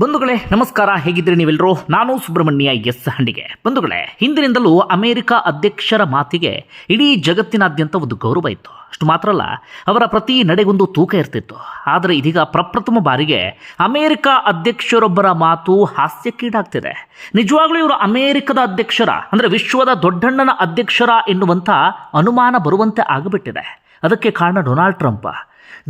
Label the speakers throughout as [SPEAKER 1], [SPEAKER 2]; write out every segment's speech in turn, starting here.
[SPEAKER 1] ಬಂಧುಗಳೇ, ನಮಸ್ಕಾರ. ಹೇಗಿದ್ದೀರಿ ನೀವೆಲ್ಲರೂ? ನಾನು ಸುಬ್ರಹ್ಮಣ್ಯ ಎಸ್ ಹಂಡಿಗೆ. ಬಂಧುಗಳೇ, ಹಿಂದಿನಿಂದಲೂ ಅಮೆರಿಕ ಅಧ್ಯಕ್ಷರ ಮಾತಿಗೆ ಇಡೀ ಜಗತ್ತಿನಾದ್ಯಂತ ಒಂದು ಗೌರವ ಇತ್ತು. ಅಷ್ಟು ಮಾತ್ರ ಅಲ್ಲ, ಅವರ ಪ್ರತಿ ನಡೆಗೊಂದು ತೂಕ ಇರ್ತಿತ್ತು. ಆದರೆ ಇದೀಗ ಪ್ರಪ್ರಥಮ ಬಾರಿಗೆ ಅಮೆರಿಕ ಅಧ್ಯಕ್ಷರೊಬ್ಬರ ಮಾತು ಹಾಸ್ಯಕ್ಕೀಡಾಗ್ತಿದೆ. ನಿಜವಾಗ್ಲೂ ಇವರು ಅಮೆರಿಕದ ಅಧ್ಯಕ್ಷರ, ಅಂದರೆ ವಿಶ್ವದ ದೊಡ್ಡಣ್ಣನ ಅಧ್ಯಕ್ಷರ ಎನ್ನುವಂಥ ಅನುಮಾನ ಬರುವಂತೆ ಆಗಿಬಿಟ್ಟಿದೆ. ಅದಕ್ಕೆ ಕಾರಣ ಡೊನಾಲ್ಡ್ ಟ್ರಂಪ್.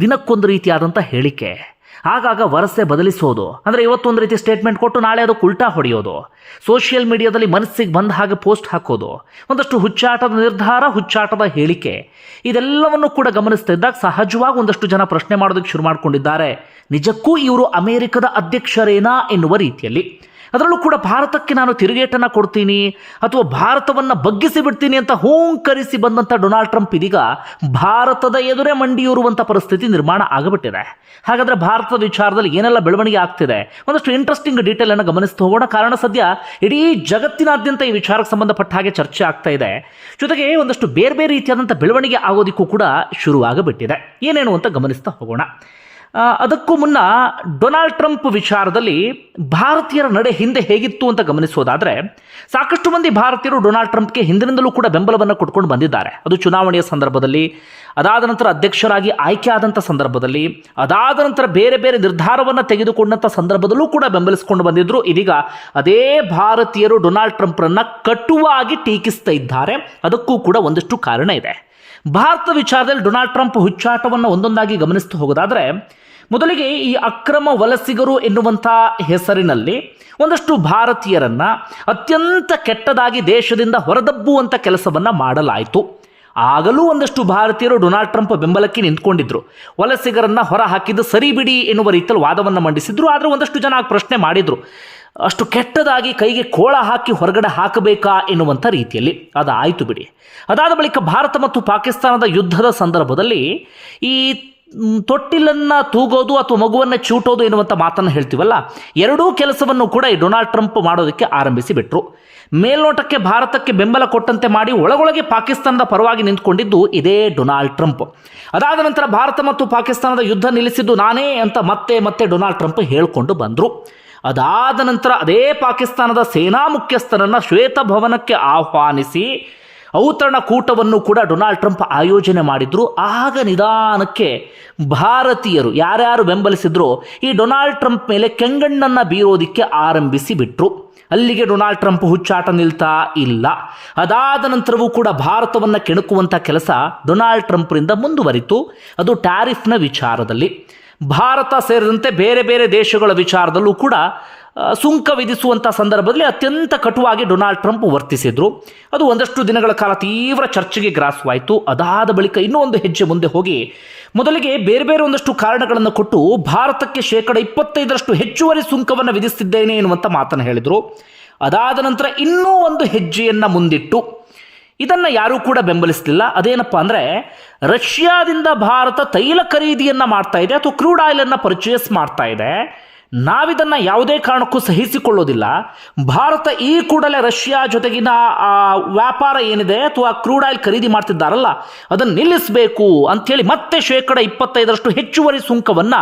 [SPEAKER 1] ದಿನಕ್ಕೊಂದು ರೀತಿಯಾದಂಥ ಹೇಳಿಕೆ. ಆಗಾಗ ವರಸೆ ಬದಲಿಸೋದು. ಅಂದರೆ ಇವತ್ತೊಂದು ರೀತಿ ಸ್ಟೇಟ್ಮೆಂಟ್ ಕೊಟ್ಟು ನಾಳೆ ಅದು ಉಲ್ಟಾ ಹೊಡೆಯೋದು. ಸೋಷಿಯಲ್ ಮೀಡಿಯಾದಲ್ಲಿ ಮನಸ್ಸಿಗೆ ಬಂದ ಹಾಗೆ ಪೋಸ್ಟ್ ಹಾಕೋದು. ಒಂದಷ್ಟು ಹುಚ್ಚಾಟದ ನಿರ್ಧಾರ, ಹುಚ್ಚಾಟದ ಹೇಳಿಕೆ. ಇದೆಲ್ಲವನ್ನು ಕೂಡ ಗಮನಿಸ್ತಾ ಇದ್ದಾಗ ಸಹಜವಾಗಿ ಒಂದಷ್ಟು ಜನ ಪ್ರಶ್ನೆ ಮಾಡೋದಕ್ಕೆ ಶುರು ಮಾಡಿಕೊಂಡಿದ್ದಾರೆ. ನಿಜಕ್ಕೂ ಇವರು ಅಮೆರಿಕದ ಅಧ್ಯಕ್ಷರೇನಾ ಎನ್ನುವ ರೀತಿಯಲ್ಲಿ. ಅದರಲ್ಲೂ ಕೂಡ ಭಾರತಕ್ಕೆ ನಾನು ತಿರುಗೇಟನ್ನು ಕೊಡ್ತೀನಿ ಅಥವಾ ಭಾರತವನ್ನು ಬಗ್ಗಿಸಿ ಬಿಡ್ತೀನಿ ಅಂತ ಹೂಂಕರಿಸಿ ಬಂದಂಥ ಡೊನಾಲ್ಡ್ ಟ್ರಂಪ್ ಇದೀಗ ಭಾರತದ ಎದುರೇ ಮಂಡಿಯೂರುವಂಥ ಪರಿಸ್ಥಿತಿ ನಿರ್ಮಾಣ ಆಗಿಬಿಟ್ಟಿದೆ. ಹಾಗಾದರೆ ಭಾರತದ ವಿಚಾರದಲ್ಲಿ ಏನೆಲ್ಲ ಬೆಳವಣಿಗೆ ಆಗ್ತಿದೆ? ಒಂದಷ್ಟು ಇಂಟ್ರೆಸ್ಟಿಂಗ್ ಡೀಟೇಲ್ ಅನ್ನು ಗಮನಿಸ್ತಾ ಹೋಗೋಣ. ಕಾರಣ ಸದ್ಯ ಇಡೀ ಜಗತ್ತಿನಾದ್ಯಂತ ಈ ವಿಚಾರಕ್ಕೆ ಸಂಬಂಧಪಟ್ಟ ಹಾಗೆ ಚರ್ಚೆ ಆಗ್ತಾ ಇದೆ. ಜೊತೆಗೆ ಒಂದಷ್ಟು ಬೇರೆ ಬೇರೆ ರೀತಿಯಾದಂಥ ಬೆಳವಣಿಗೆ ಆಗೋದಿಕ್ಕೂ ಕೂಡ ಶುರುವಾಗಬಿಟ್ಟಿದೆ. ಏನೇನು ಅಂತ ಗಮನಿಸ್ತಾ ಹೋಗೋಣ. ಅದಕ್ಕೂ ಮುನ್ನ ಡೊನಾಲ್ಡ್ ಟ್ರಂಪ್ ವಿಚಾರದಲ್ಲಿ ಭಾರತೀಯರ ನಡೆ ಹಿಂದೆ ಹೇಗಿತ್ತು ಅಂತ ಗಮನಿಸೋದಾದರೆ, ಸಾಕಷ್ಟು ಮಂದಿ ಭಾರತೀಯರು ಡೊನಾಲ್ಡ್ ಟ್ರಂಪ್ಗೆ ಹಿಂದಿನಿಂದಲೂ ಕೂಡ ಬೆಂಬಲವನ್ನು ಕೊಟ್ಕೊಂಡು ಬಂದಿದ್ದಾರೆ. ಅದು ಚುನಾವಣೆಯ ಸಂದರ್ಭದಲ್ಲಿ, ಅದಾದ ನಂತರ ಅಧ್ಯಕ್ಷರಾಗಿ ಆಯ್ಕೆ ಆದಂಥ ಸಂದರ್ಭದಲ್ಲಿ, ಅದಾದ ನಂತರ ಬೇರೆ ಬೇರೆ ನಿರ್ಧಾರವನ್ನು ತೆಗೆದುಕೊಂಡಂಥ ಸಂದರ್ಭದಲ್ಲೂ ಕೂಡ ಬೆಂಬಲಿಸಿಕೊಂಡು ಬಂದಿದ್ದರು ಇದೀಗ ಅದೇ ಭಾರತೀಯರು ಡೊನಾಲ್ಡ್ ಟ್ರಂಪ್ರನ್ನು ಕಟುವಾಗಿ ಟೀಕಿಸ್ತಾ ಇದ್ದಾರೆ. ಅದಕ್ಕೂ ಕೂಡ ಒಂದಷ್ಟು ಕಾರಣ ಇದೆ. ಭಾರತ ವಿಚಾರದಲ್ಲಿ ಡೊನಾಲ್ಡ್ ಟ್ರಂಪ್ ಹುಚ್ಚಾಟವನ್ನು ಒಂದೊಂದಾಗಿ ಗಮನಿಸ್ತಾ ಹೋಗೋದಾದ್ರೆ ಮೊದಲಿಗೆ ಈ ಅಕ್ರಮ ವಲಸಿಗರು ಎನ್ನುವಂಥ ಹೆಸರಿನಲ್ಲಿ ಒಂದಷ್ಟು ಭಾರತೀಯರನ್ನು ಅತ್ಯಂತ ಕೆಟ್ಟದಾಗಿ ದೇಶದಿಂದ ಹೊರದಬ್ಬುವಂಥ ಕೆಲಸವನ್ನು ಮಾಡಲಾಯಿತು. ಆಗಲೂ ಒಂದಷ್ಟು ಭಾರತೀಯರು ಡೊನಾಲ್ಡ್ ಟ್ರಂಪ್ ಬೆಂಬಲಕ್ಕೆ ನಿಂತ್ಕೊಂಡಿದ್ರು. ವಲಸಿಗರನ್ನು ಹೊರ ಹಾಕಿದ್ದು ಸರಿ ಬಿಡಿ ಎನ್ನುವ ರೀತಿಯಲ್ಲಿ ವಾದವನ್ನು ಮಂಡಿಸಿದ್ರು. ಆದರೆ ಒಂದಷ್ಟು ಜನ ಪ್ರಶ್ನೆ ಮಾಡಿದರು. ಅಷ್ಟು ಕೆಟ್ಟದಾಗಿ ಕೈಗೆ ಕೋಳ ಹಾಕಿ ಹೊರಗಡೆ ಹಾಕಬೇಕಾ ಎನ್ನುವಂಥ ರೀತಿಯಲ್ಲಿ. ಅದಾಯಿತು ಬಿಡಿ. ಅದಾದ ಬಳಿಕ ಭಾರತ ಮತ್ತು ಪಾಕಿಸ್ತಾನದ ಯುದ್ಧದ ಸಂದರ್ಭದಲ್ಲಿ ಈ ತೊಟ್ಟಿಲನ್ನ ತೂಗೋದು ಅಥವಾ ಮಗುವನ್ನು ಚೂಟೋದು ಎನ್ನುವಂಥ ಮಾತನ್ನು ಹೇಳ್ತೀವಲ್ಲ? ಎರಡೂ ಕೆಲಸವನ್ನು ಕೂಡ ಈ ಡೊನಾಲ್ಡ್ ಟ್ರಂಪ್ ಮಾಡೋದಕ್ಕೆ ಆರಂಭಿಸಿ ಬಿಟ್ರು. ಮೇಲ್ನೋಟಕ್ಕೆ ಭಾರತಕ್ಕೆ ಬೆಂಬಲ ಕೊಟ್ಟಂತೆ ಮಾಡಿ ಒಳಗೊಳಗೆ ಪಾಕಿಸ್ತಾನದ ಪರವಾಗಿ ನಿಂತ್ಕೊಂಡಿದ್ದು ಇದೇ ಡೊನಾಲ್ಡ್ ಟ್ರಂಪ್. ಅದಾದ ನಂತರ ಭಾರತ ಮತ್ತು ಪಾಕಿಸ್ತಾನದ ಯುದ್ಧ ನಿಲ್ಲಿಸಿದ್ದು ನಾನೇ ಅಂತ ಮತ್ತೆ ಮತ್ತೆ ಡೊನಾಲ್ಡ್ ಟ್ರಂಪ್ ಹೇಳಿಕೊಂಡು ಬಂದರು. ಅದಾದ ನಂತರ ಅದೇ ಪಾಕಿಸ್ತಾನದ ಸೇನಾ ಮುಖ್ಯಸ್ಥರನ್ನ ಶ್ವೇತಭವನಕ್ಕೆ ಆಹ್ವಾನಿಸಿ ಔತಣ ಕೂಟವನ್ನು ಕೂಡ ಡೊನಾಲ್ಡ್ ಟ್ರಂಪ್ ಆಯೋಜನೆ ಮಾಡಿದ್ರು. ಆಗ ನಿಧಾನಕ್ಕೆ ಭಾರತೀಯರು ಯಾರ್ಯಾರು ಬೆಂಬಲಿಸಿದ್ರು ಈ ಡೊನಾಲ್ಡ್ ಟ್ರಂಪ್ ಮೇಲೆ ಕೆಂಗಣ್ಣನ್ನ ಬೀರೋದಿಕ್ಕೆ ಆರಂಭಿಸಿ ಬಿಟ್ರು. ಅಲ್ಲಿಗೆ ಡೊನಾಲ್ಡ್ ಟ್ರಂಪ್ ಹುಚ್ಚಾಟ ನಿಲ್ತಾ ಇಲ್ಲ. ಅದಾದ ನಂತರವೂ ಕೂಡ ಭಾರತವನ್ನು ಕೆಣಕುವಂಥ ಕೆಲಸ ಡೊನಾಲ್ಡ್ ಟ್ರಂಪ್ರಿಂದ ಮುಂದುವರಿತು. ಅದು ಟ್ಯಾರಿಫ್ನ ವಿಚಾರದಲ್ಲಿ. ಭಾರತ ಸೇರಿದಂತೆ ಬೇರೆ ಬೇರೆ ದೇಶಗಳ ವಿಚಾರದಲ್ಲೂ ಕೂಡ ಸುಂಕ ವಿಧಿಸುವಂಥ ಸಂದರ್ಭದಲ್ಲಿ ಅತ್ಯಂತ ಕಟುವಾಗಿ ಡೊನಾಲ್ಡ್ ಟ್ರಂಪ್ ವರ್ತಿಸಿದ್ರು. ಅದು ಒಂದಷ್ಟು ದಿನಗಳ ಕಾಲ ತೀವ್ರ ಚರ್ಚೆಗೆ ಗ್ರಾಸವಾಯಿತು. ಅದಾದ ಬಳಿಕ ಇನ್ನೂ ಒಂದು ಹೆಜ್ಜೆ ಮುಂದೆ ಹೋಗಿ ಮೊದಲಿಗೆ ಬೇರೆ ಬೇರೆ ಒಂದಷ್ಟು ಕಾರಣಗಳನ್ನು ಕೊಟ್ಟು ಭಾರತಕ್ಕೆ ಶೇಕಡ ಇಪ್ಪತ್ತೈದರಷ್ಟು ಹೆಚ್ಚುವರಿ ಸುಂಕವನ್ನು ವಿಧಿಸುತ್ತಿದ್ದೇನೆ ಎನ್ನುವಂಥ ಮಾತನ್ನು ಹೇಳಿದರು. ಅದಾದ ನಂತರ ಇನ್ನೂ ಒಂದು ಹೆಜ್ಜೆಯನ್ನು ಮುಂದಿಟ್ಟು. ಇದನ್ನು ಯಾರೂ ಕೂಡ ಬೆಂಬಲಿಸಲಿಲ್ಲ. ಅದೇನಪ್ಪ ಅಂದ್ರೆ ರಷ್ಯಾದಿಂದ ಭಾರತ ತೈಲ ಖರೀದಿಯನ್ನ ಮಾಡ್ತಾ ಇದೆ ಅಥವಾ ಕ್ರೂಡ್ ಆಯಿಲ್ ಅನ್ನ ಪರ್ಚೇಸ್ ಮಾಡ್ತಾ ಇದೆ. ನಾವಿದನ್ನ ಯಾವುದೇ ಕಾರಣಕ್ಕೂ ಸಹಿಸಿಕೊಳ್ಳೋದಿಲ್ಲ. ಭಾರತ ಈ ಕೂಡಲೇ ರಷ್ಯಾ ಜೊತೆಗಿನ ಆ, ವ್ಯಾಪಾರ ಏನಿದೆ ಅಥವಾ ಕ್ರೂಡ್ ಆಯಿಲ್ ಖರೀದಿ ಮಾಡ್ತಿದ್ದಾರಲ್ಲ ಅದನ್ನು ನಿಲ್ಲಿಸಬೇಕು ಅಂಥೇಳಿ ಮತ್ತೆ ಶೇಕಡ ಇಪ್ಪತ್ತೈದರಷ್ಟು ಹೆಚ್ಚುವರಿ ಸುಂಕವನ್ನ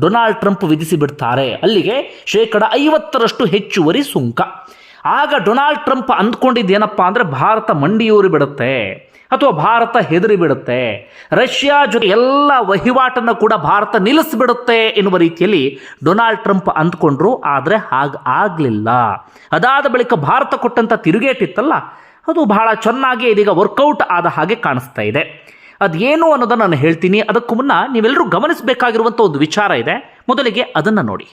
[SPEAKER 1] ಡೊನಾಲ್ಡ್ ಟ್ರಂಪ್ ವಿಧಿಸಿ ಬಿಡ್ತಾರೆ. ಅಲ್ಲಿಗೆ ಶೇಕಡ ಐವತ್ತರಷ್ಟು ಹೆಚ್ಚುವರಿ ಸುಂಕ. ಆಗ ಡೊನಾಲ್ಡ್ ಟ್ರಂಪ್ ಅಂದ್ಕೊಂಡಿದ್ದೇನಪ್ಪ ಅಂದರೆ ಭಾರತ ಮಂಡಿಯೂರಿ ಬಿಡುತ್ತೆ. ಅಥವಾ ಭಾರತ ಹೆದರಿ ಬಿಡುತ್ತೆ. ರಷ್ಯಾ ಜೊತೆ ಎಲ್ಲ ವಹಿವಾಟನ್ನು ಕೂಡ ಭಾರತ ನಿಲ್ಲಿಸಿಬಿಡುತ್ತೆ ಎನ್ನುವ ರೀತಿಯಲ್ಲಿ ಡೊನಾಲ್ಡ್ ಟ್ರಂಪ್ ಅಂದ್ಕೊಂಡ್ರು, ಆದರೆ ಹಾಗೆ ಆಗಲಿಲ್ಲ. ಅದಾದ ಬಳಿಕ ಭಾರತ ಕೊಟ್ಟಂಥ ತಿರುಗೇಟಿತ್ತಲ್ಲ ಅದು ಬಹಳ ಚೆನ್ನಾಗಿ ಇದೀಗ ವರ್ಕೌಟ್ ಆದ ಹಾಗೆ ಕಾಣಿಸ್ತಾ ಇದೆ. ಅದೇನು ಅನ್ನೋದನ್ನು ನಾನು ಹೇಳ್ತೀನಿ, ಅದಕ್ಕೂ ಮುನ್ನ ನೀವೆಲ್ಲರೂ ಗಮನಿಸಬೇಕಾಗಿರುವಂಥ ಒಂದು ವಿಚಾರ ಇದೆ. ಮೊದಲಿಗೆ ಅದನ್ನು ನೋಡಿ.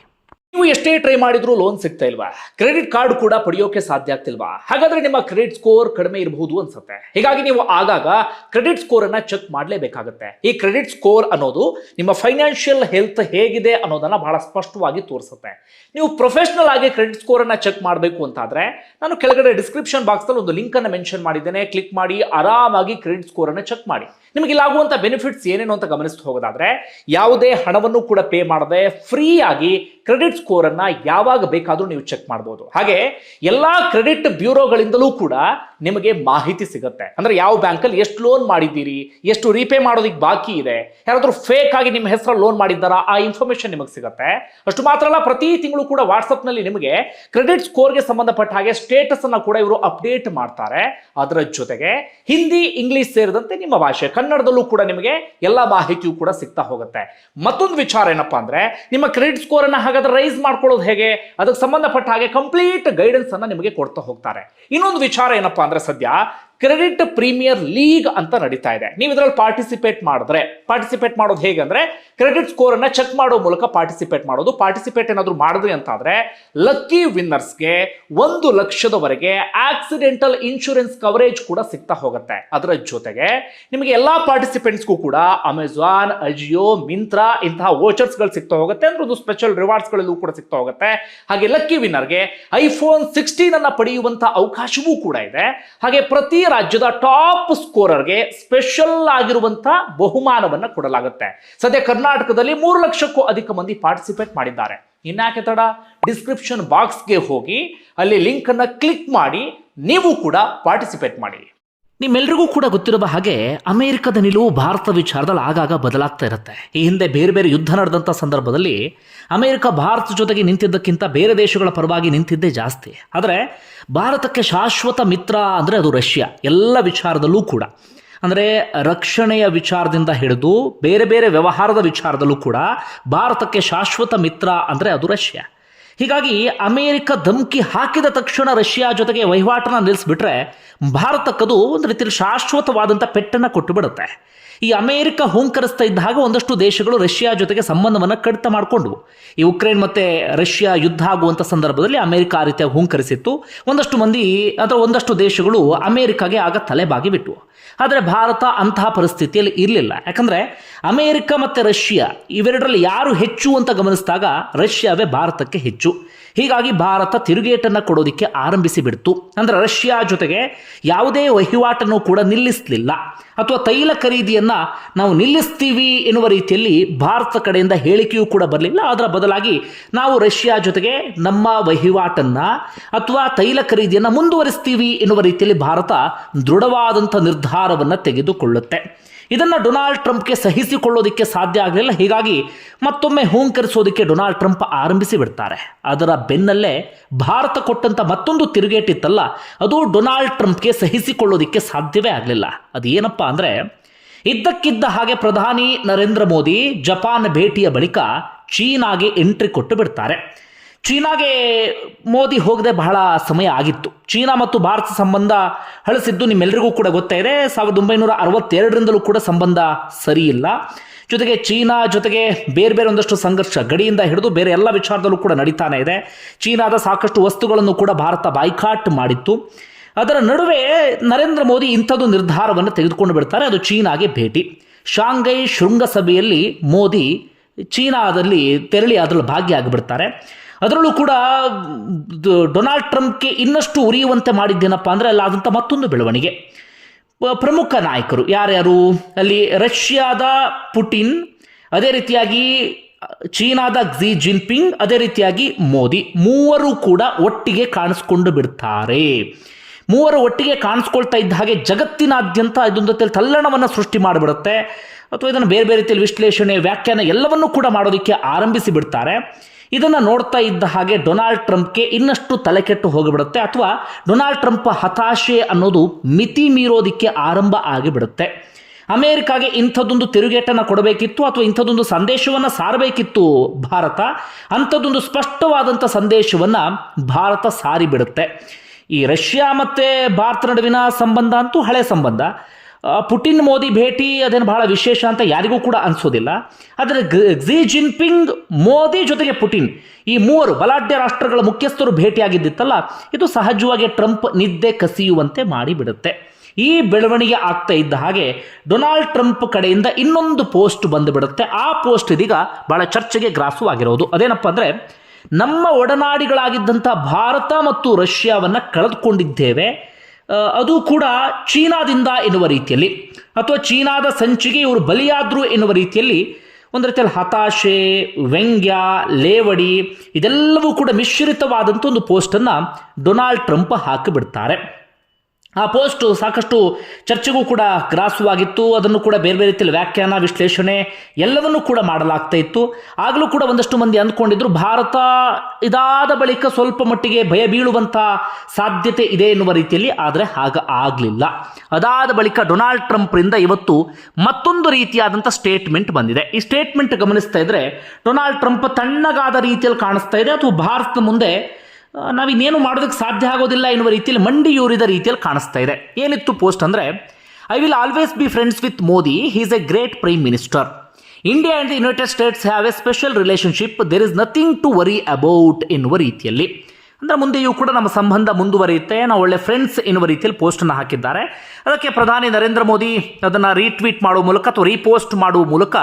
[SPEAKER 1] ನೀವು ಎಷ್ಟೇ ಟ್ರೈ ಮಾಡಿದ್ರು ಲೋನ್ ಸಿಗ್ತಾ ಇಲ್ವಾ? ಕ್ರೆಡಿಟ್ ಕಾರ್ಡ್ ಕೂಡ ಪಡೆಯೋಕೆ ಸಾಧ್ಯ ಆಗ್ತಿಲ್ವಾ? ಹಾಗಾದ್ರೆ ನಿಮ್ಮ ಕ್ರೆಡಿಟ್ ಸ್ಕೋರ್ ಕಡಿಮೆ ಇರಬಹುದು ಅನ್ಸುತ್ತೆ. ಹೀಗಾಗಿ ನೀವು ಆಗಾಗ ಕ್ರೆಡಿಟ್ ಸ್ಕೋರ್ ಅನ್ನ ಚೆಕ್ ಮಾಡಲೇಬೇಕಾಗುತ್ತೆ. ಈ ಕ್ರೆಡಿಟ್ ಸ್ಕೋರ್ ಅನ್ನೋದು ನಿಮ್ಮ ಫೈನಾನ್ಷಿಯಲ್ ಹೆಲ್ತ್ ಹೇಗಿದೆ ಅನ್ನೋದನ್ನ ಬಹಳ ಸ್ಪಷ್ಟವಾಗಿ ತೋರಿಸುತ್ತೆ. ನೀವು ಪ್ರೊಫೆಷನಲ್ ಆಗಿ ಕ್ರೆಡಿಟ್ ಸ್ಕೋರ್ ಅನ್ನ ಚೆಕ್ ಮಾಡಬೇಕು ಅಂತಾದ್ರೆ ನಾನು ಕೆಳಗಡೆ ಡಿಸ್ಕ್ರಿಪ್ಷನ್ ಬಾಕ್ಸ್ ಅಲ್ಲಿ ಒಂದು ಲಿಂಕ್ ಅನ್ನ ಮೆನ್ಷನ್ ಮಾಡಿದ್ದೇನೆ. ಕ್ಲಿಕ್ ಮಾಡಿ, ಆರಾಮಾಗಿ ಕ್ರೆಡಿಟ್ ಸ್ಕೋರ್ ಅನ್ನ ಚೆಕ್ ಮಾಡಿ. ನಿಮಗೆ ಇಲ್ಲಾಗುವಂತ ಬೆನಿಫಿಟ್ಸ್ ಏನೇನು ಅಂತ ಗಮನಿಸ್ತಾ ಹೋಗೋದಾದ್ರೆ ಯಾವುದೇ ಹಣವನ್ನು ಕೂಡ ಪೇ ಮಾಡದೆ ಫ್ರೀ ಆಗಿ ಕ್ರೆಡಿಟ್ ಸ್ಕೋರ್ ಅನ್ನ ಯಾವಾಗ ಬೇಕಾದರೂ ನೀವು ಚೆಕ್ ಮಾಡಬಹುದು ಹಾಗೆ ಎಲ್ಲಾ ಕ್ರೆಡಿಟ್ ಬ್ಯೂರೋಗಳಿಂದಲೂ ಕೂಡ ನಿಮಗೆ ಮಾಹಿತಿ ಸಿಗುತ್ತೆ. ಅಂದ್ರೆ ಯಾವ ಬ್ಯಾಂಕಲ್ಲಿ ಎಷ್ಟು ಲೋನ್ ಮಾಡಿದ್ದೀರಿ, ಎಷ್ಟು ರೀಪೇ ಮಾಡೋದಕ್ಕೆ ಬಾಕಿ ಇದೆ, ಯಾರಾದ್ರೂ ಫೇಕ್ ಆಗಿ ನಿಮ್ಮ ಹೆಸರಲ್ಲಿ ಲೋನ್ ಮಾಡಿದ್ದಾರಾ, ಆ ಇನ್ಫಾರ್ಮೇಷನ್ ನಿಮಗೆ ಸಿಗುತ್ತೆ. ಅಷ್ಟು ಮಾತ್ರ ಅಲ್ಲ, ಪ್ರತಿ ತಿಂಗಳು ಕೂಡ ವಾಟ್ಸಪ್ನಲ್ಲಿ ನಿಮಗೆ ಕ್ರೆಡಿಟ್ ಸ್ಕೋರ್ಗೆ ಸಂಬಂಧಪಟ್ಟ ಹಾಗೆ ಸ್ಟೇಟಸ್ ಅನ್ನ ಕೂಡ ಇವರು ಅಪ್ಡೇಟ್ ಮಾಡ್ತಾರೆ. ಅದರ ಜೊತೆಗೆ ಹಿಂದಿ, ಇಂಗ್ಲಿಷ್ ಸೇರಿದಂತೆ ನಿಮ್ಮ ಭಾಷೆ, ಕನ್ನಡದಲ್ಲೂ ಕೂಡ ನಿಮಗೆ ಎಲ್ಲ ಮಾಹಿತಿಯೂ ಕೂಡ ಸಿಗ್ತಾ ಹೋಗುತ್ತೆ. ಮತ್ತೊಂದು ವಿಚಾರ ಏನಪ್ಪಾ ಅಂದ್ರೆ, ನಿಮ್ಮ ಕ್ರೆಡಿಟ್ ಸ್ಕೋರ್ ಅನ್ನ ಹಾಗಾದ್ರೆ ರೈಸ್ ಮಾಡ್ಕೊಳ್ಳೋದು ಹೇಗೆ? ಅದಕ್ಕೆ ಸಂಬಂಧಪಟ್ಟ ಹಾಗೆ ಕಂಪ್ಲೀಟ್ ಗೈಡೆನ್ಸ್ ಅನ್ನ ನಿಮಗೆ ಕೊಡ್ತಾ ಹೋಗ್ತಾರೆ. ಇನ್ನೊಂದು ವಿಚಾರ ಏನಪ್ಪಾ ಅಂದ್ರೆ ಸದ್ಯ ಕ್ರೆಡಿಟ್ ಪ್ರೀಮಿಯರ್ ಲೀಗ್ ಅಂತ ನಡೀತಾ ಇದೆ. ನೀವು ಇದರಲ್ಲಿ ಪಾರ್ಟಿಸಿಪೇಟ್ ಮಾಡಿದ್ರೆ ಪಾರ್ಟಿಸಿಪೇಟ್ ಮಾಡೋದು ಹೇಗಂದ್ರೆ ಕ್ರೆಡಿಟ್ ಸ್ಕೋರ್ ಅನ್ನ ಚೆಕ್ ಮಾಡೋ ಮೂಲಕ ಪಾರ್ಟಿಸಿಪೇಟ್ ಮಾಡೋದು. ಪಾರ್ಟಿಸಿಪೇಟ್ ಏನಾದರೂ ಮಾಡಿದ್ರಿ ಅಂತಾದ್ರೆ ಲಕ್ಕಿ ವಿನ್ನರ್ಸ್ಗೆ ಒಂದು ಲಕ್ಷದವರೆಗೆ ಆಕ್ಸಿಡೆಂಟಲ್ ಇನ್ಶೂರೆನ್ಸ್ ಕವರೇಜ್ ಕೂಡ ಸಿಗ್ತಾ ಹೋಗುತ್ತೆ. ಅದರ ಜೊತೆಗೆ ನಿಮಗೆ ಎಲ್ಲಾ ಪಾರ್ಟಿಸಿಪೆಂಟ್ಸ್ಗೂ ಕೂಡ ಅಮೆಝಾನ್ ಅಜಿಯೋ ಮಿಂತ್ರಾ ಇಂತಹ ವೋಚರ್ಸ್ಗಳು ಸಿಗ್ತಾ ಹೋಗುತ್ತೆ. ಅಂದ್ರೆ ಒಂದು ಸ್ಪೆಷಲ್ ರಿವಾರ್ಡ್ಸ್ ಗಳಲ್ಲೂ ಕೂಡ ಸಿಗ್ತಾ ಹೋಗುತ್ತೆ. ಹಾಗೆ ಲಕ್ಕಿ ವಿನ್ನರ್ಗೆ ಐಫೋನ್ ಸಿಕ್ಸ್ಟೀನ್ ಅನ್ನ ಪಡೆಯುವಂತಹ ಅವಕಾಶವೂ ಕೂಡ ಇದೆ. ಹಾಗೆ ಪ್ರತಿ ರಾಜ್ಯದ ಟಾಪ್ ಸ್ಕೋರರ್ಗೆ ಸ್ಪೆಷಲ್ ಆಗಿರುವಂತಹ ಬಹುಮಾನವನ್ನ ಕೊಡಲಾಗುತ್ತೆ. ಸದ್ಯ ಕರ್ನಾಟಕದಲ್ಲಿ ಮೂರು ಲಕ್ಷಕ್ಕೂ ಅಧಿಕ ಮಂದಿ ಪಾರ್ಟಿಸಿಪೇಟ್ ಮಾಡಿದ್ದಾರೆ. ಇನ್ಯಾಕೆ ತಡ? ಡಿಸ್ಕ್ರಿಪ್ಷನ್ ಬಾಕ್ಸ್ಗೆ ಹೋಗಿ ಅಲ್ಲಿ ಲಿಂಕ್ ಅನ್ನ ಕ್ಲಿಕ್ ಮಾಡಿ ನೀವು ಕೂಡ ಪಾರ್ಟಿಸಿಪೇಟ್ ಮಾಡಿ. ನಿಮ್ಮೆಲ್ರಿಗೂ ಕೂಡ ಗೊತ್ತಿರುವ ಹಾಗೆ ಅಮೆರಿಕದ ನಿಲುವು ಭಾರತ ವಿಚಾರದಲ್ಲಿ ಆಗಾಗ ಬದಲಾಗ್ತಾ ಇರುತ್ತೆ. ಈ ಹಿಂದೆ ಬೇರೆ ಬೇರೆ ಯುದ್ಧ ನಡೆದಂಥ ಸಂದರ್ಭದಲ್ಲಿ ಅಮೆರಿಕ ಭಾರತ ಜೊತೆಗೆ ನಿಂತಿದ್ದಕ್ಕಿಂತ ಬೇರೆ ದೇಶಗಳ ಪರವಾಗಿ ನಿಂತಿದ್ದೇ ಜಾಸ್ತಿ. ಆದರೆ ಭಾರತಕ್ಕೆ ಶಾಶ್ವತ ಮಿತ್ರ ಅಂದರೆ ಅದು ರಷ್ಯಾ, ಎಲ್ಲ ವಿಚಾರದಲ್ಲೂ ಕೂಡ. ಅಂದರೆ ರಕ್ಷಣೆಯ ವಿಚಾರದಿಂದ ಹಿಡಿದು ಬೇರೆ ಬೇರೆ ವ್ಯವಹಾರದ ವಿಚಾರದಲ್ಲೂ ಕೂಡ ಭಾರತಕ್ಕೆ ಶಾಶ್ವತ ಮಿತ್ರ ಅಂದರೆ ಅದು ರಷ್ಯಾ. ಹೀಗಾಗಿ ಅಮೇರಿಕ ಧಮ್ಕಿ ಹಾಕಿದ ತಕ್ಷಣ ರಷ್ಯಾ ಜೊತೆಗೆ ವಹಿವಾಟನ ನಿಲ್ಲಿಸ್ಬಿಟ್ರೆ ಭಾರತಕ್ಕದು ಒಂದು ರೀತಿಯಲ್ಲಿ ಶಾಶ್ವತವಾದಂಥ ಪೆಟ್ಟನ್ನು ಕೊಟ್ಟು ಬಿಡುತ್ತೆ. ಈ ಅಮೆರಿಕ ಹುಂಕರಿಸ್ತಾ ಇದ್ದ ಹಾಗೆ ಒಂದಷ್ಟು ದೇಶಗಳು ರಷ್ಯಾ ಜೊತೆಗೆ ಸಂಬಂಧವನ್ನು ಕಡಿತ ಮಾಡಿಕೊಂಡ್ವು. ಈ ಉಕ್ರೇನ್ ಮತ್ತೆ ರಷ್ಯಾ ಯುದ್ಧ ಆಗುವಂಥ ಸಂದರ್ಭದಲ್ಲಿ ಅಮೆರಿಕ ಆ ರೀತಿಯಾಗಿ ಹುಂಕರಿಸಿತ್ತು. ಒಂದಷ್ಟು ಮಂದಿ, ಅಥವಾ ಒಂದಷ್ಟು ದೇಶಗಳು ಅಮೇರಿಕಾಗೆ ಆಗ ತಲೆಬಾಗಿ ಬಿಟ್ಟವು ಆದರೆ ಭಾರತ ಅಂತಹ ಪರಿಸ್ಥಿತಿಯಲ್ಲಿ ಇರಲಿಲ್ಲ. ಯಾಕಂದರೆ ಅಮೇರಿಕ ಮತ್ತು ರಷ್ಯಾ ಇವೆರಡರಲ್ಲಿ ಯಾರು ಹೆಚ್ಚು ಅಂತ ಗಮನಿಸಿದಾಗ ರಷ್ಯಾವೇ ಭಾರತಕ್ಕೆ ಹೆಚ್ಚು. ಹೀಗಾಗಿ ಭಾರತ ತಿರುಗೇಟನ್ನು ಕೊಡೋದಕ್ಕೆ ಆರಂಭಿಸಿಬಿಡ್ತು ಅಂದರೆ ರಷ್ಯಾ ಜೊತೆಗೆ ಯಾವುದೇ ವಹಿವಾಟನ್ನು ಕೂಡ ನಿಲ್ಲಿಸಲಿಲ್ಲ. ಅಥವಾ ತೈಲ ಖರೀದಿಯನ್ನು ನಾವು ನಿಲ್ಲಿಸ್ತೀವಿ ಎನ್ನುವ ರೀತಿಯಲ್ಲಿ ಭಾರತ ಕಡೆಯಿಂದ ಹೇಳಿಕೆಯೂ ಕೂಡ ಬರಲಿಲ್ಲ. ಅದರ ಬದಲಾಗಿ ನಾವು ರಷ್ಯಾ ಜೊತೆಗೆ ನಮ್ಮ ವಹಿವಾಟನ್ನು ಅಥವಾ ತೈಲ ಖರೀದಿಯನ್ನು ಮುಂದುವರಿಸ್ತೀವಿ ಎನ್ನುವ ರೀತಿಯಲ್ಲಿ ಭಾರತ ದೃಢವಾದಂಥ ನಿರ್ಧಾರವನ್ನು ತೆಗೆದುಕೊಳ್ಳುತ್ತೆ. ಇದನ್ನು ಡೊನಾಲ್ಡ್ ಟ್ರಂಪ್ಗೆ ಸಹಿಸಿಕೊಳ್ಳೋದಕ್ಕೆ ಸಾಧ್ಯ ಆಗಲಿಲ್ಲ. ಹೀಗಾಗಿ ಮತ್ತೊಮ್ಮೆ ಹೂಂಕರಿಸೋದಕ್ಕೆ ಡೊನಾಲ್ಡ್ ಟ್ರಂಪ್ ಆರಂಭಿಸಿ ಬಿಡ್ತಾರೆ. ಅದರ ಬೆನ್ನಲ್ಲೇ ಭಾರತ ಕೊಟ್ಟಂತ ಮತ್ತೊಂದು ತಿರುಗೇಟಿತ್ತಲ್ಲ ಅದು ಡೊನಾಲ್ಡ್ ಟ್ರಂಪ್ಗೆ ಸಹಿಸಿಕೊಳ್ಳೋದಕ್ಕೆ ಸಾಧ್ಯವೇ ಆಗಲಿಲ್ಲ. ಅದು ಏನಪ್ಪ ಅಂದರೆ, ಇದ್ದಕ್ಕಿದ್ದ ಹಾಗೆ ಪ್ರಧಾನಿ ನರೇಂದ್ರ ಮೋದಿ ಜಪಾನ್ ಭೇಟಿಯ ಬಳಿಕ ಚೀನಾಗೆ ಎಂಟ್ರಿ ಕೊಟ್ಟು ಬಿಡ್ತಾರೆ. ಚೀನಾಗೆ ಮೋದಿ ಹೋಗದೆ ಬಹಳ ಸಮಯ ಆಗಿತ್ತು. ಚೀನಾ ಮತ್ತು ಭಾರತ ಸಂಬಂಧ ಹಳಸಿದ್ದು ನಿಮ್ಮೆಲ್ಲರಿಗೂ ಕೂಡ ಗೊತ್ತೇ ಇದೆ. ಸಾವಿರದ ಒಂಬೈನೂರ ಅರವತ್ತೆರಡರಿಂದಲೂ ಕೂಡ ಸಂಬಂಧ ಸರಿಯಿಲ್ಲ ಜೊತೆಗೆ ಚೀನಾ ಜೊತೆಗೆ ಬೇರೆ ಬೇರೆ ಒಂದಷ್ಟು ಸಂಘರ್ಷ ಗಡಿಯಿಂದ ಹಿಡಿದು ಬೇರೆ ಎಲ್ಲ ವಿಚಾರದಲ್ಲೂ ಕೂಡ ನಡೀತಾನೆ ಇದೆ. ಚೀನಾದ ಸಾಕಷ್ಟು ವಸ್ತುಗಳನ್ನು ಕೂಡ ಭಾರತ ಬಾಯ್ಕಾಟ್ ಮಾಡಿತ್ತು. ಅದರ ನಡುವೆ ನರೇಂದ್ರ ಮೋದಿ ಇಂಥದ್ದು ನಿರ್ಧಾರವನ್ನು ತೆಗೆದುಕೊಂಡು ಬಿಡ್ತಾರೆ. ಅದು ಚೀನಾಗೆ ಭೇಟಿ. ಶಾಂಘೈ ಶೃಂಗಸಭೆಯಲ್ಲಿ ಮೋದಿ ಚೀನಾದಲ್ಲಿ ತೆರಳಿ ಅದರಲ್ಲಿ ಭಾಗಿಯಾಗಿಬಿಡ್ತಾರೆ. ಅದರಲ್ಲೂ ಕೂಡ ಡೊನಾಲ್ಡ್ ಟ್ರಂಪ್ಗೆ ಇನ್ನಷ್ಟು ಉರಿಯುವಂತೆ ಮಾಡಿದ್ದೇನಪ್ಪ ಅಂದರೆ ಅಲ್ಲ ಆದಂಥ ಮತ್ತೊಂದು ಬೆಳವಣಿಗೆ. ಪ್ರಮುಖ ನಾಯಕರು ಯಾರ್ಯಾರು? ಅಲ್ಲಿ ರಷ್ಯಾದ ಪುಟಿನ್, ಅದೇ ರೀತಿಯಾಗಿ ಚೀನಾದ ಕ್ಸಿ ಜಿನ್ಪಿಂಗ್, ಅದೇ ರೀತಿಯಾಗಿ ಮೋದಿ. ಮೂವರು ಕೂಡ ಒಟ್ಟಿಗೆ ಕಾಣಿಸ್ಕೊಂಡು ಬಿಡ್ತಾರೆ. ಮೂವರು ಒಟ್ಟಿಗೆ ಕಾಣಿಸ್ಕೊಳ್ತಾ ಇದ್ದ ಹಾಗೆ ಜಗತ್ತಿನಾದ್ಯಂತ ಇದೊಂದು ತಲ್ಲಣವನ್ನು ಸೃಷ್ಟಿ ಮಾಡಿಬಿಡುತ್ತೆ. ಅಥವಾ ಇದನ್ನು ಬೇರೆ ಬೇರೆ ರೀತಿಯಲ್ಲಿ ವಿಶ್ಲೇಷಣೆ, ವ್ಯಾಖ್ಯಾನ ಎಲ್ಲವನ್ನೂ ಕೂಡ ಮಾಡೋದಕ್ಕೆ ಆರಂಭಿಸಿ ಬಿಡ್ತಾರೆ. ಇದನ್ನು ನೋಡ್ತಾ ಇದ್ದ ಹಾಗೆ ಡೊನಾಲ್ಡ್ ಟ್ರಂಪ್ಗೆ ಇನ್ನಷ್ಟು ತಲೆಕೆಟ್ಟು ಹೋಗಿಬಿಡುತ್ತೆ ಅಥವಾ ಡೊನಾಲ್ಡ್ ಟ್ರಂಪ್ ಹತಾಶೆ ಅನ್ನೋದು ಮಿತಿ ಮೀರೋದಕ್ಕೆ ಆರಂಭ ಆಗಿಬಿಡುತ್ತೆ. ಅಮೆರಿಕಾಗೆ ಇಂಥದ್ದೊಂದು ತಿರುಗೇಟನ್ನು ಕೊಡಬೇಕಿತ್ತು ಅಥವಾ ಇಂಥದ್ದೊಂದು ಸಂದೇಶವನ್ನು ಸಾರಬೇಕಿತ್ತು ಭಾರತ, ಅಂಥದ್ದೊಂದು ಸ್ಪಷ್ಟವಾದಂಥ ಸಂದೇಶವನ್ನು ಭಾರತ ಸಾರಿಬಿಡುತ್ತೆ. ಈ ರಷ್ಯಾ ಮತ್ತು ಭಾರತ ನಡುವಿನ ಸಂಬಂಧ ಅಂತೂ ಹಳೆ ಸಂಬಂಧ. ಪುಟಿನ್ ಮೋದಿ ಭೇಟಿ ಅದೇನು ಬಹಳ ವಿಶೇಷ ಅಂತ ಯಾರಿಗೂ ಕೂಡ ಅನಿಸೋದಿಲ್ಲ. ಆದರೆ ಕ್ಸಿ ಜಿನ್ಪಿಂಗ್ ಮೋದಿ ಜೊತೆಗೆ ಪುಟಿನ್ ಈ ಮೂವರು ಬಲಾಢ್ಯ ರಾಷ್ಟ್ರಗಳ ಮುಖ್ಯಸ್ಥರು ಭೇಟಿಯಾಗಿದ್ದಿತ್ತಲ್ಲ, ಇದು ಸಹಜವಾಗಿ ಟ್ರಂಪ್ ನಿದ್ದೆ ಕಸಿಯುವಂತೆ ಮಾಡಿಬಿಡುತ್ತೆ. ಈ ಬೆಳವಣಿಗೆ ಆಗ್ತಾ ಇದ್ದ ಹಾಗೆ ಡೊನಾಲ್ಡ್ ಟ್ರಂಪ್ ಕಡೆಯಿಂದ ಇನ್ನೊಂದು ಪೋಸ್ಟ್ ಬಂದುಬಿಡುತ್ತೆ. ಆ ಪೋಸ್ಟ್ ಇದೀಗ ಬಹಳ ಚರ್ಚೆಗೆ ಗ್ರಾಸವಾಗಿರೋದು ಅದೇನಪ್ಪ ಅಂದರೆ, ನಮ್ಮ ಒಡನಾಡಿಗಳಾಗಿದ್ದಂಥ ಭಾರತ ಮತ್ತು ರಷ್ಯಾವನ್ನು ಕಳೆದುಕೊಂಡಿದ್ದೇವೆ. ಅದು ಕೂಡ ಚೀನಾದಿಂದ ಎನ್ನುವ ರೀತಿಯಲ್ಲಿ. ಅಥವಾ ಚೀನಾದ ಸಂಚಿಗೆ ಇವರು ಬಲಿಯಾದ್ರು ಎನ್ನುವ ರೀತಿಯಲ್ಲಿ ಒಂದು ರೀತಿಯಲ್ಲಿ ಹತಾಶೆ, ವ್ಯಂಗ್ಯ, ಲೇವಡಿ ಇದೆಲ್ಲವೂ ಕೂಡ ಮಿಶ್ರಿತವಾದಂಥ ಒಂದು ಪೋಸ್ಟನ್ನು ಡೊನಾಲ್ಡ್ ಟ್ರಂಪ್ ಹಾಕಿಬಿಡ್ತಾರೆ. ಆ ಪೋಸ್ಟ್ ಸಾಕಷ್ಟು ಚರ್ಚೆಗೂ ಕೂಡ ಗ್ರಾಸವಾಗಿತ್ತು. ಅದನ್ನು ಕೂಡ ಬೇರೆ ಬೇರೆ ರೀತಿಯಲ್ಲಿ ವ್ಯಾಖ್ಯಾನ, ವಿಶ್ಲೇಷಣೆ ಎಲ್ಲವನ್ನೂ ಕೂಡ ಮಾಡಲಾಗ್ತಾ ಇತ್ತು. ಆಗಲೂ ಕೂಡ ಒಂದಷ್ಟು ಮಂದಿ ಅಂದ್ಕೊಂಡಿದ್ರು, ಭಾರತ ಇದಾದ ಬಳಿಕ ಸ್ವಲ್ಪ ಮಟ್ಟಿಗೆ ಭಯ ಬೀಳುವಂಥ ಸಾಧ್ಯತೆ ಇದೆ ಎನ್ನುವ ರೀತಿಯಲ್ಲಿ, ಆದರೆ ಹಾಗ ಆಗಲಿಲ್ಲ. ಅದಾದ ಬಳಿಕ ಡೊನಾಲ್ಡ್ ಟ್ರಂಪ್ರಿಂದ ಇವತ್ತು ಮತ್ತೊಂದು ರೀತಿಯಾದಂಥ ಸ್ಟೇಟ್ಮೆಂಟ್ ಬಂದಿದೆ. ಈ ಸ್ಟೇಟ್ಮೆಂಟ್ ಗಮನಿಸ್ತಾ ಇದ್ರೆ, ಡೊನಾಲ್ಡ್ ಟ್ರಂಪ್ ತಣ್ಣಗಾದ ರೀತಿಯಲ್ಲಿ ಕಾಣಿಸ್ತಾ ಇದೆ. ಅಥವಾ ಭಾರತದ ಮುಂದೆ ಆ, ನಾವಿನ್ನೇನು ಮಾಡೋದಕ್ಕೆ ಸಾಧ್ಯ ಆಗೋದಿಲ್ಲ ಎನ್ನುವ ರೀತಿಯಲ್ಲಿ ಮಂಡಿ ಯೂರಿದ ರೀತಿಯಲ್ಲಿ ಕಾಣಿಸ್ತಾ ಇದೆ. ಏನಿತ್ತು ಪೋಸ್ಟ್ ಅಂದರೆ I will always be friends with Modi he's a great prime minister India and the United States have a special relationship there is nothing to worry about ಎನ್ನುವ ರೀತಿಯಲ್ಲಿ. ಅಂದರೆ ಮುಂದೆಯೂ ಕೂಡ ನಮ್ಮ ಸಂಬಂಧ ಮುಂದುವರಿಯುತ್ತೆ. ನಾವು ಒಳ್ಳೆ ಫ್ರೆಂಡ್ಸ್ ಎನ್ನುವ ರೀತಿಯಲ್ಲಿ ಪೋಸ್ಟನ್ನು ಹಾಕಿದ್ದಾರೆ. ಅದಕ್ಕೆ ಪ್ರಧಾನಿ ನರೇಂದ್ರ ಮೋದಿ ಅದನ್ನು ರೀಟ್ವೀಟ್ ಮಾಡುವ ಮೂಲಕ ಅಥವಾ ರೀಪೋಸ್ಟ್ ಮಾಡುವ ಮೂಲಕ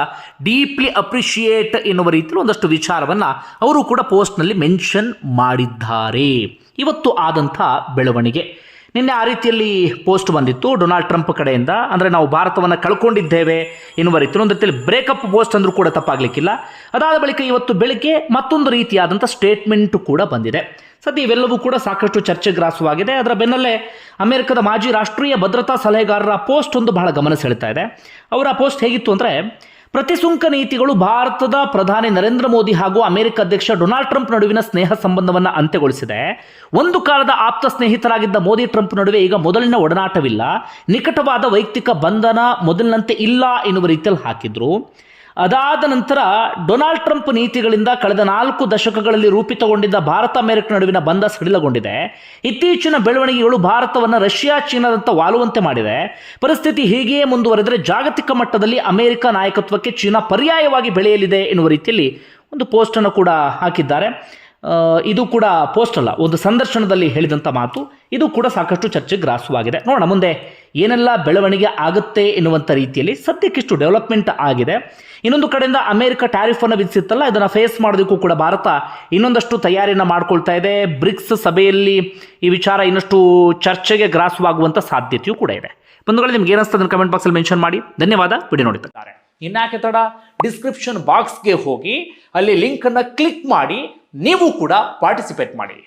[SPEAKER 1] ಡೀಪ್ಲಿ ಅಪ್ರಿಷಿಯೇಟ್ ಎನ್ನುವ ರೀತಿಯಲ್ಲಿ ಒಂದಷ್ಟು ವಿಚಾರವನ್ನು ಅವರು ಕೂಡ ಪೋಸ್ಟ್ನಲ್ಲಿ ಮೆನ್ಷನ್ ಮಾಡಿದ್ದಾರೆ. ಇವತ್ತು ಆದಂಥ ಬೆಳವಣಿಗೆ. ನಿನ್ನೆ ಆ ರೀತಿಯಲ್ಲಿ ಪೋಸ್ಟ್ ಬಂದಿತ್ತು. ಡೊನಾಲ್ಡ್ ಟ್ರಂಪ್ ಕಡೆಯಿಂದ. ಅಂದರೆ ನಾವು ಭಾರತವನ್ನು ಕಳ್ಕೊಂಡಿದ್ದೇವೆ ಎನ್ನುವ ರೀತಿಯಲ್ಲಿ ಒಂದು ರೀತಿಯಲ್ಲಿ ಬ್ರೇಕಪ್ ಪೋಸ್ಟ್ ಅಂದರೂ ಕೂಡ ತಪ್ಪಾಗಲಿಕ್ಕಿಲ್ಲ. ಅದಾದ ಬಳಿಕ ಇವತ್ತು ಬೆಳಿಗ್ಗೆ ಮತ್ತೊಂದು ರೀತಿಯಾದಂಥ ಸ್ಟೇಟ್ಮೆಂಟು ಕೂಡ ಬಂದಿದೆ. ಸದ್ಯ ಇವೆಲ್ಲವೂ ಕೂಡ ಸಾಕಷ್ಟು ಚರ್ಚೆ ಗ್ರಾಸವಾಗಿದೆ ಅದರ ಬೆನ್ನಲ್ಲೇ ಅಮೆರಿಕದ ಮಾಜಿ ರಾಷ್ಟ್ರೀಯ ಭದ್ರತಾ ಸಲಹೆಗಾರರ ಪೋಸ್ಟ್ ಒಂದು ಬಹಳ ಗಮನ ಸೆಳೆತಾ ಇದೆ. ಅವರ ಪೋಸ್ಟ್ ಹೇಗಿತ್ತು ಅಂದರೆ ಪ್ರತಿಸುಂಕ ನೀತಿಗಳು ಭಾರತದ ಪ್ರಧಾನಿ ನರೇಂದ್ರ ಮೋದಿ ಹಾಗೂ ಅಮೆರಿಕ ಅಧ್ಯಕ್ಷ ಡೊನಾಲ್ಡ್ ಟ್ರಂಪ್ ನಡುವಿನ ಸ್ನೇಹ ಸಂಬಂಧವನ್ನು ಅಂತ್ಯಗೊಳಿಸಿದೆ. ಒಂದು ಕಾಲದ ಆಪ್ತ ಸ್ನೇಹಿತರಾಗಿದ್ದ ಮೋದಿ ಟ್ರಂಪ್ ನಡುವೆ ಈಗ ಮೊದಲಿನ ಒಡನಾಟವಿಲ್ಲ. ನಿಕಟವಾದ ವೈಯಕ್ತಿಕ ಬಂಧನ ಮೊದಲಿನಂತೆ ಇಲ್ಲ ಎನ್ನುವ ರೀತಿಯಲ್ಲಿ ಹಾಕಿದ್ರು. ಅದಾದ ನಂತರ ಡೊನಾಲ್ಡ್ ಟ್ರಂಪ್ ನೀತಿಗಳಿಂದ ಕಳೆದ ನಾಲ್ಕು ದಶಕಗಳಲ್ಲಿ ರೂಪಿತಗೊಂಡಿದ್ದ ಭಾರತ ಅಮೆರಿಕ ನಡುವಿನ ಬಂಧ ಸಡಿಲಗೊಂಡಿದೆ. ಇತ್ತೀಚಿನ ಬೆಳವಣಿಗೆಗಳು ಭಾರತವನ್ನು ರಷ್ಯಾ, ಚೀನಾದಂತ ವಾಲುವಂತೆ ಮಾಡಿದೆ ಪರಿಸ್ಥಿತಿ ಹೀಗೆಯೇ ಮುಂದುವರೆದರೆ ಜಾಗತಿಕ ಮಟ್ಟದಲ್ಲಿ ಅಮೆರಿಕ ನಾಯಕತ್ವಕ್ಕೆ ಚೀನಾ ಪರ್ಯಾಯವಾಗಿ ಬೆಳೆಯಲಿದೆ ಎನ್ನುವ ರೀತಿಯಲ್ಲಿ ಒಂದು ಪೋಸ್ಟನ್ನು ಕೂಡ ಹಾಕಿದ್ದಾರೆ. ಇದು ಕೂಡ ಪೋಸ್ಟ್ ಅಲ್ಲ, ಒಂದು ಸಂದರ್ಶನದಲ್ಲಿ ಹೇಳಿದಂಥ ಮಾತು. ಇದು ಕೂಡ ಸಾಕಷ್ಟು ಚರ್ಚೆಗೆ ಗ್ರಾಸವಾಗಿದೆ. ನೋಡೋಣ ಮುಂದೆ ಏನೆಲ್ಲ ಬೆಳವಣಿಗೆ ಆಗುತ್ತೆ ಎನ್ನುವಂಥ ರೀತಿಯಲ್ಲಿ ಸದ್ಯಕ್ಕಿಷ್ಟು ಡೆವಲಪ್ಮೆಂಟ್ ಆಗಿದೆ. ಇನ್ನೊಂದು ಕಡೆಯಿಂದ ಅಮೆರಿಕ ಟ್ಯಾರಿಫ್ ಅನ್ನು ವಿಧಿಸಿತ್ತಲ್ಲ, ಇದನ್ನು ಫೇಸ್ ಮಾಡೋದಕ್ಕೂ ಕೂಡ ಭಾರತ ಇನ್ನೊಂದಷ್ಟು ತಯಾರಿಯನ್ನು ಮಾಡ್ಕೊಳ್ತಾ ಇದೆ. ಬ್ರಿಕ್ಸ್ ಸಭೆಯಲ್ಲಿ ಈ ವಿಚಾರ ಇನ್ನಷ್ಟು ಚರ್ಚೆಗೆ ಗ್ರಾಸವಾಗುವಂಥ ಸಾಧ್ಯತೆಯೂ ಕೂಡ ಇದೆ. ಬಂಧುಗಳು, ನಿಮ್ಗೆ ಏನಿಸ್ತದೆ ಕಮೆಂಟ್ ಬಾಕ್ಸಲ್ಲಿ ಮೆನ್ಷನ್ ಮಾಡಿ. ಧನ್ಯವಾದ, ವಿಡಿಯೋ ನೋಡಿದ್ದಾರೆ ಇನ್ನಾಕೆ ತಡ? ಡಿಸ್ಕ್ರಿಪ್ಷನ್ ಬಾಕ್ಸ್ಗೆ ಹೋಗಿ, ಅಲ್ಲಿ ಲಿಂಕ್ ಅನ್ನ ಕ್ಲಿಕ್ ಮಾಡಿ, ನೀವು ಕೂಡ ಪಾರ್ಟಿಸಿಪೇಟ್ ಮಾಡಿ.